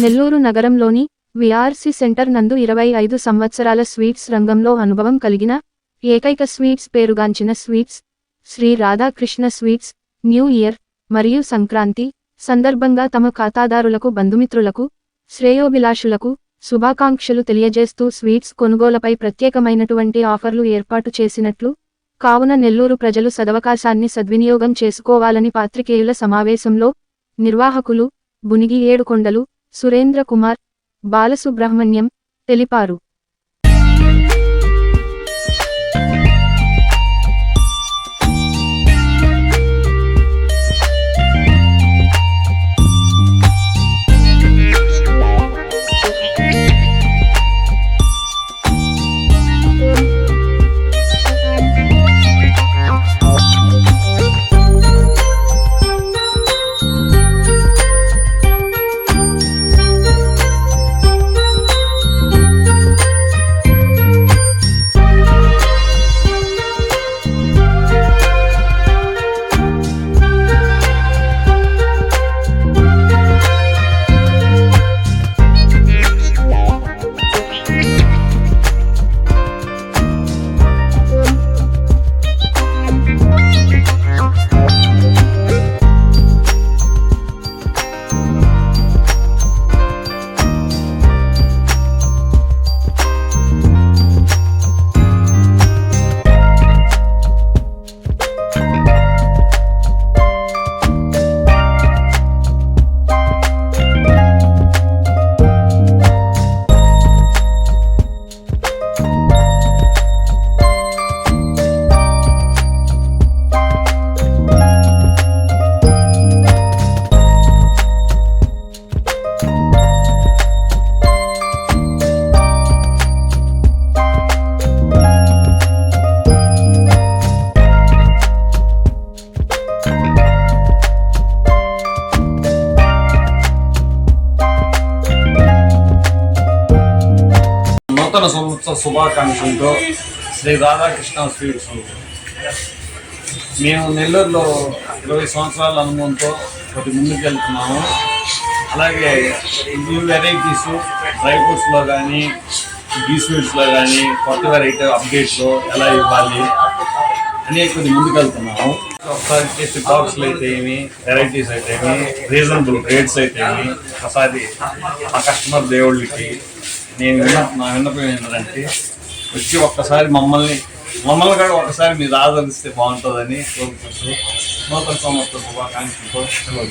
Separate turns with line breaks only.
నెల్లూరు నగరంలోని VRC centre నందు ఇరవై ఐదు సంవత్సరాల స్వీట్స్ రంగంలో అనుభవం కలిగిన ఏకైక స్వీట్స్ పేరుగాంచిన sweets Shri Radhakrishna sweets new year మరియు సంక్రాంతి సందర్భంగా తమ ఖాతాదారులకు బంధుమిత్రులకు శ్రేయోభిలాషులకు శుభాకాంక్షలు తెలియజేస్తూ స్వీట్స్ కొనుగోలపై ప్రత్యేకమైనటువంటి ఆఫర్లు ఏర్పాటు చేసినట్లు కావున నెల్లూరు ప్రజలు సదవకాశాన్ని సద్వినియోగం చేసుకోవాలని పాత్రికేయుల సమావేశంలో నిర్వాహకులు బునిగి ఏడుకొండలు సురేంద్ర కుమార్ బాలసుబ్రహ్మణ్యం తెలిపారు.
నూతన సంవత్సర శుభాకాంక్షలతో శ్రీ రాధాకృష్ణ స్వీట్స్ మేము నెల్లూరులో ఇరవై సంవత్సరాల అనుభవంతో కొద్ది ముందుకు వెళ్తున్నాము. అలాగే న్యూ వెరైటీస్ డ్రై ఫ్రూట్స్లో కానీ గీ స్వీట్స్లో కానీ కొత్త వెరైటీ అప్డేట్స్లో ఎలా ఇవ్వాలి అనే కొద్ది ముందుకు వెళ్తున్నాము. ఒకసారి చేసి బాక్స్లు అయితే ఏమి వెరైటీస్ అయితే ఏమి రీజనబుల్ రేట్స్ అయితే ఏమి ఒకసారి ఆ కస్టమర్ దేవుళ్ళకి నేను విన్న నా విన్నపం ఏంటంటే వచ్చి ఒక్కసారి మమ్మల్ని మమ్మల్ని కూడా ఒకసారి మీరు ఆదరిస్తే బాగుంటుందని కోరుకుంటూ నూతన సంవత్సర శుభాకాంక్షలతో సెలవు.